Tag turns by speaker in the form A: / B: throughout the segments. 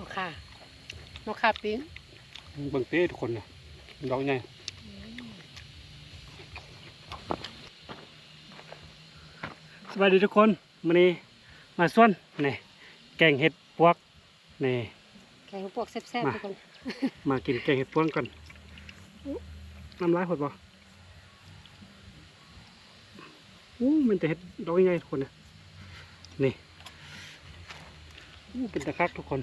A: นกข่านกข่าปิ้ง
B: เบิ่งเต้ทุกคนนะดอกใหญ่สวัสดีทุกคนวันนี้มาส่วนนี่แกงเห็ดปวกนี่
A: แกงพวกแซ่บ
B: มา
A: ๆทุกคน
B: มากินแกงเห็ดปวกก่อนน้ำลายหดบ่อู้มันจะเห็ดดอกใหญ่ทุกคนนะนี่อู้เป็นตะคักทุกคน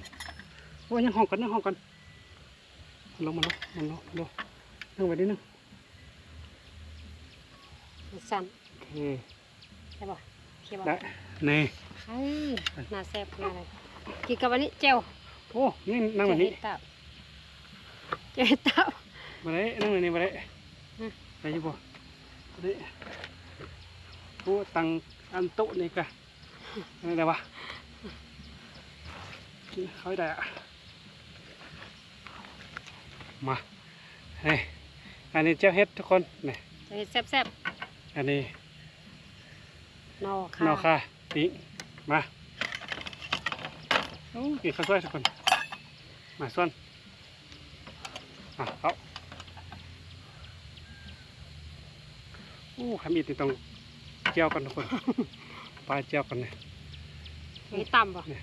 B: โอ้ยยังห้องกันยังห้องกันลงมาลงมาลงมาลงนั่งไปนิดนึง
A: สั่น
B: โอเค
A: ใช่ป่ะเคี่ยว
B: ได้
A: ป่ะ
B: นี่
A: เอ้ยน่าแซ่บน่าอะไรกินกับวันนี้เจียว
B: โอ้นี่นั่งแบบนี้
A: เจียวเห็ดตับเจียวเห็ดตับ
B: มาได้นั่งแบบนี้มาได้
A: อืม
B: ไปอยี่บ่มาได้โอ้ตังอันโต๊ะนี่กะอะไรได้วะกินเขาให้ได้อะ มาเฮ้ยอันนี้เจ้าเฮ็ดทุกคนนี่
A: เจียวเห็ดแซ่บ
B: อันนี้
A: ๆนอค่ะ
B: นอค่ะปิ้งมาโอ้กินข้าวสวยทุกคน มาส่วนอะเอาโอ้ขมิ้นนี่ต้องเจียวกันทุกคน ปลาเจียวกันเนี่ย
A: เห็ดต่ำป่ะ
B: เนี่ย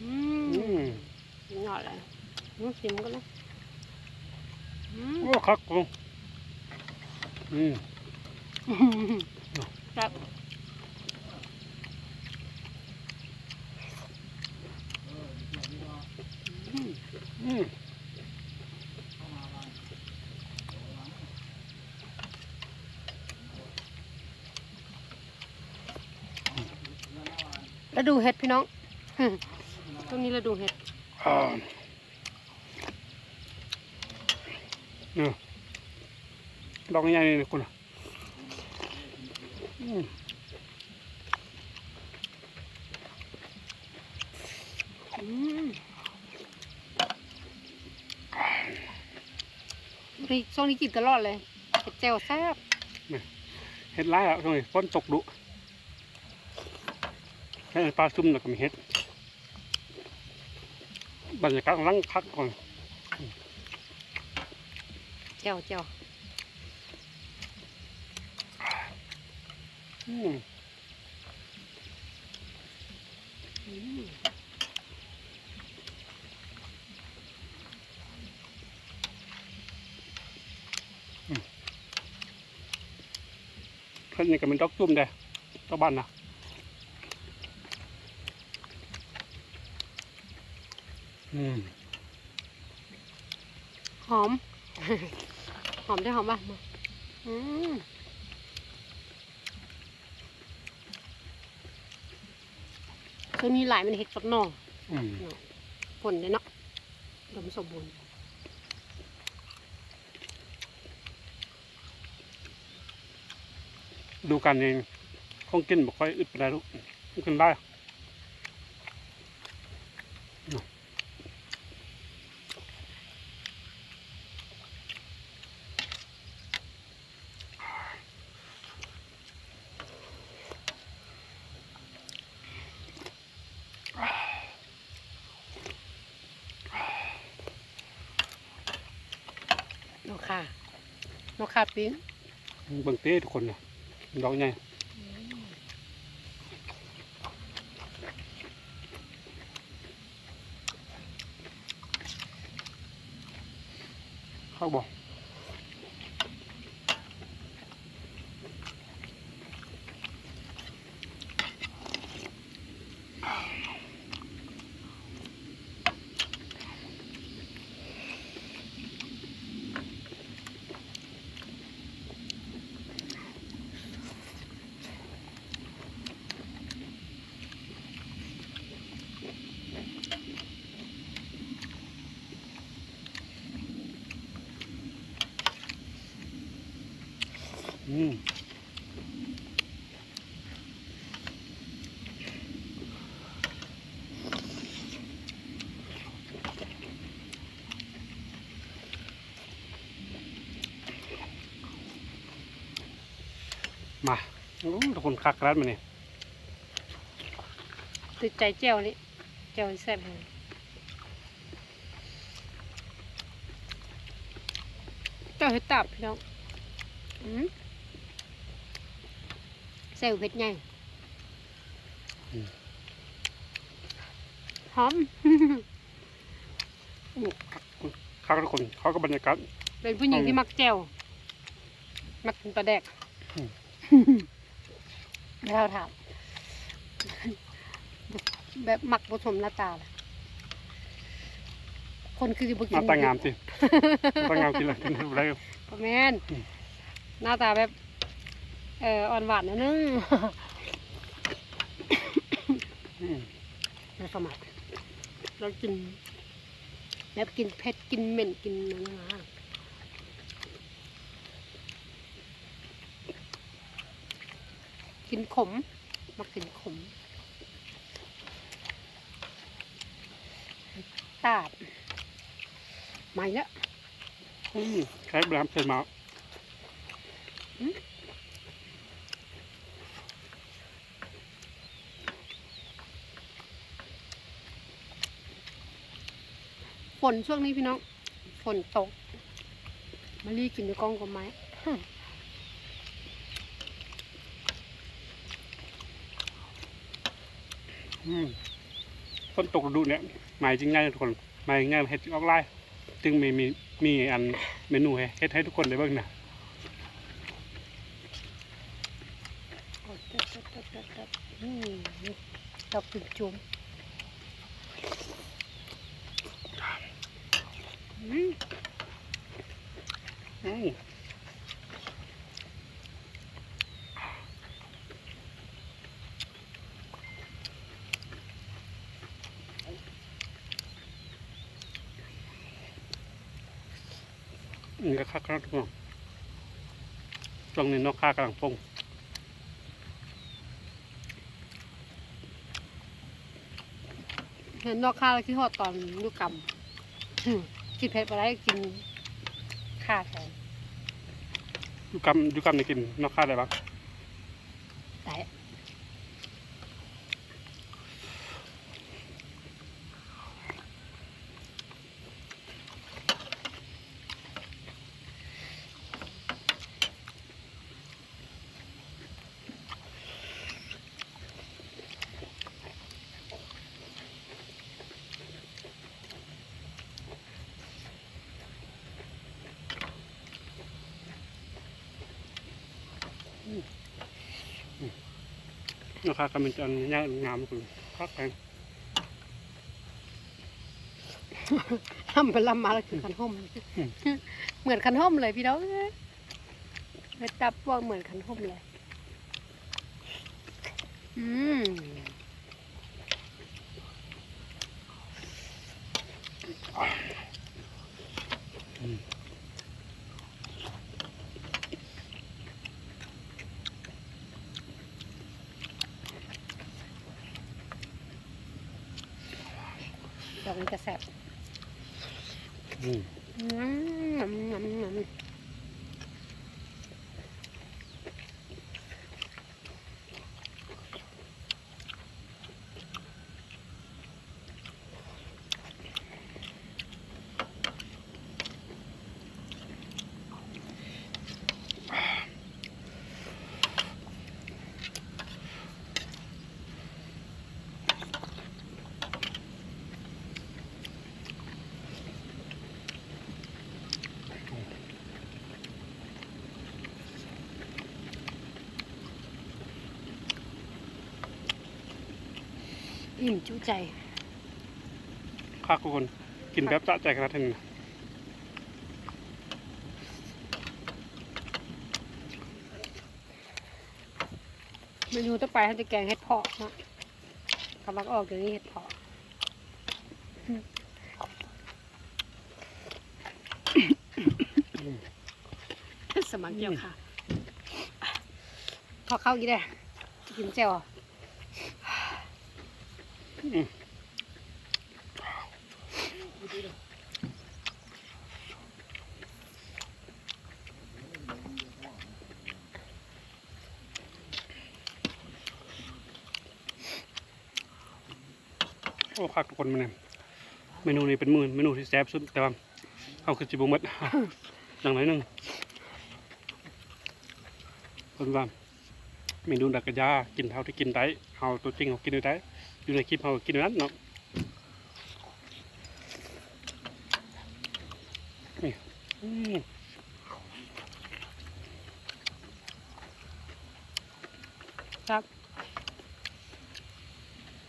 A: อืม
B: อืม
A: หยอดเลยอืมชิมกันเลยอืม
B: โอ้คักกงอืม
A: แซ่บ
B: อืม
A: แล้วดูเห็ดพี่น้องอืมตรงนี้เราดูเห็ด
B: อ่า เนี่ยดอกใหญ่ๆนี่คุณอะอืม
A: อืมนี่ช่วงนี้กินตลอดเลยเห็ดเจียวแซ่บ
B: เห็ดร้ายอะตรงนี้ฝนตกดุแค่ปลาซุ่มแล้วก็มีเห็ดบรรยากาศกำลังคักก่อน
A: เจียวเจียว
B: อืม
A: อืม
B: เพิ่นนี่ก็เป็นดอกซุ่มเด้ตัวบ้านนะอืม
A: หอม หอมได้หอมป่ะมาอืมช่วงนี้หลายมันเห็ดกับหน่อ
B: อืม
A: ผลเลยเนาะอุดมสมบูรณ์
B: ดูกันเองคงกินบ่ค่อยอึดปานใดลูกกินได้
A: นกข่านกข่าปิ้ง
B: เบิ่งเต้ทุกคนนะดอกใหญ่เข้าบ่อื อืมมาทุกคนคักรัามาเนี่ย
A: ติดใจเจีวนี่เจียวแซ่บเลยเจ้าเห็ตับพี่น้องอืม เซลเผ็ดไงหอม
B: ข้าวทุกคนเขาก็บรรยากาศ
A: เป็นผู้หญิง
B: อืม
A: ที่มักแจ่วมักกินปลาแดก
B: อืม
A: ไม่เท่าถามแบบมักผสมหน้าตาล่ะคนคือจะบ่
B: ห
A: กิน
B: น้าตางามสิหน้าตางามกินอะไรกินอะไร
A: บ่แมน
B: อืม
A: หน้าตาแบบ เอ่ออ่อนหวานนิดนึง
B: อืม
A: นะสมัครเรากินแบบกินเผ็ดกินเหม็นกินนั่นนะกินขมมักกินขมตาดใหม่แล้ว
B: อืมใช้บรามเซนมา
A: ฝนช่วงนี้พี่น้อง ฝนตกมารีกินในกล้องกับไม้
B: อืมคนตกฤดูเนี่ยหมายจริงง่ายทุกคนหมายง่ายเฮ็ดออกไลน์จึงมีมีมีอันเมนูให้เฮ็ดให้ทุกคนได้เบิ่งนะ
A: โอ้ยตัดตัดตัดตัดตัดอืมดอกจุ่ม จุ่
B: นี่ก็คักครับทุกคนช่วงนี้นกค้ากำลังปง
A: เห็นนกข้าแล้วที่หอดตอนลูกกำ กินเผ็ดไปได้กินข้าแทน
B: อยุกรรมอยุกรรมนี่กินนกค้าได้ปะ
A: แต่
B: นกค้ากำลังจะย่างงามคุณคักแพง
A: ทำเป็นลำมาแล้วกินคันห่มเหมือนคันห่มเลยพี่น้องเอ้ยไปจับว่าเหมือนคันห่มเลย อืมดอ กนี้จะแสบ
B: อืม
A: อืมงำงำงำอิ่มจุใจ
B: คักทุกคนกินแบบจะใจขนาดนี้นะ
A: เมนูต่อไปเขาจะแกงเห็ดเพาะเนาะกำลังออกอย่างนี้เห็ดเพาะสมัครเกี่ยวค่ะ พอเข้ากี่ได้กินเจล
B: โอ้คักทุกคนมันเนี่ยเมนูนี้เป็นมือเมนูที่แซ่บสุดแต่ว่าเอาคือจิบุมัดอย่างไรหนึ่งคนว่าเมนูดักกระยากินเท่าที่กินได้เอาตัวจริงเขากินได้ อยู่ในคลิปเขากินนั้นเนาะนี่อืมครับ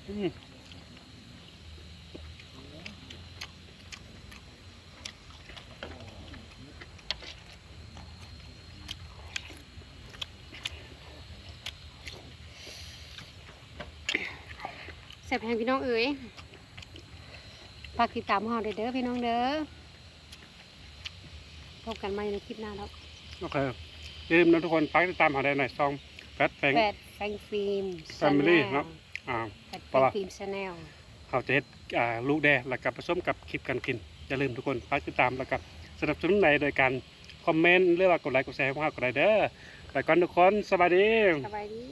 B: อืม
A: แซ่บแห้งพี่น้องเอ๋ยฝากติดตามเราเด้อเด้อพี่น้องเด้อพบกันใหม่ในคลิปหน้าแล้ว
B: โอเคอย่าลืมนะทุกคนฝากติดตามหาได้ในซองแฟตแฟง
A: แฟดแฟงฟิล์ม
B: Family เนาะอ่า
A: แฟด
B: เพราะว่า
A: ฟิล์มชาแนล
B: เขาจะเฮ็ดอ่าลูกแดงแล้วก็ผสมกับคลิปการกิน อย่าลืมทุกคนฝากติดตามแล้วก็สนับสนุนในโดยการคอมเมนต์หรือว่ากดไลค์กดแชร์ให้พวกเราก็ได้เด้อไปก่อนทุกคนสวัสดี
A: สบายดี